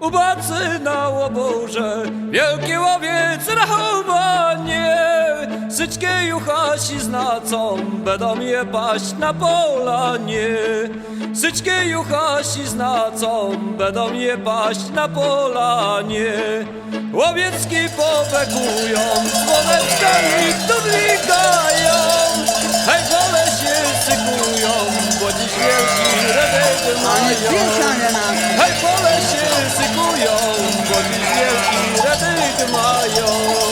Ubacy na łoborze, wielkie łowiec rachowanie. Syćkie juchasi znacą, będą je paść na polanie. Syćkie juchasi znacą, będą je paść na polanie. Łowiecki pobegują, słoweckami tudlikają. Hej, pole się sykują, bo dziś wielki redek mają. Hej, pole się sykują, bo dziś wielki redyk mają.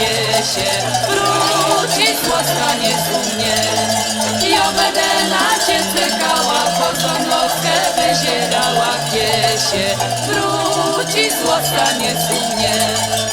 Kiedy się wróci, zostanie ku mnie. Ja będę na cię czekała, końcą nockę wyzierała, kiedy się wróci, zostanie ku mnie.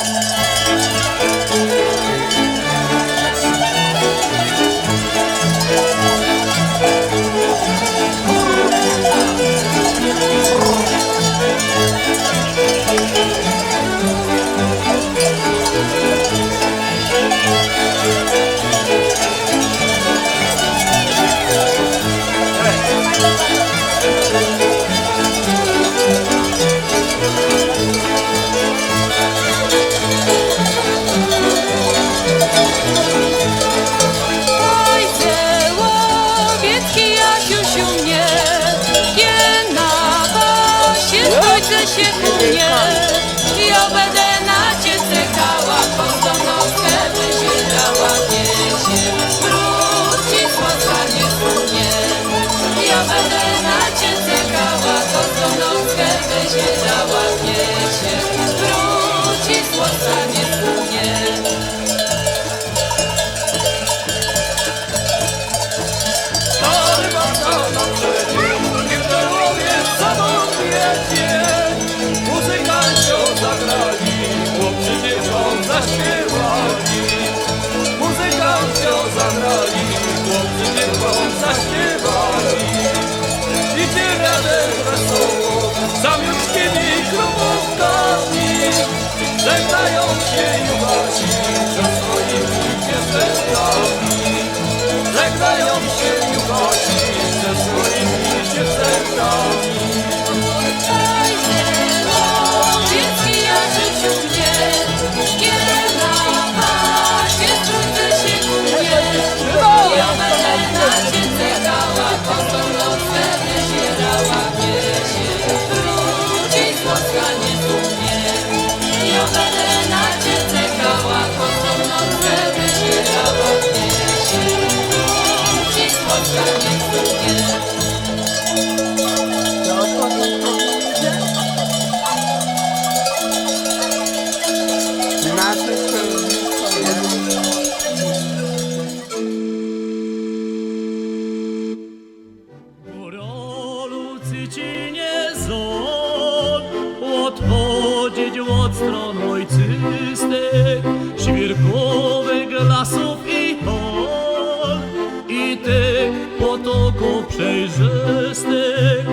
Trójce się wesoło, zamiutkimi krumówkami. Żegnają się dziecinie сон Odchodzić od stron ojczystych Świerkowych lasów i hol. I tych potoków przejrzystych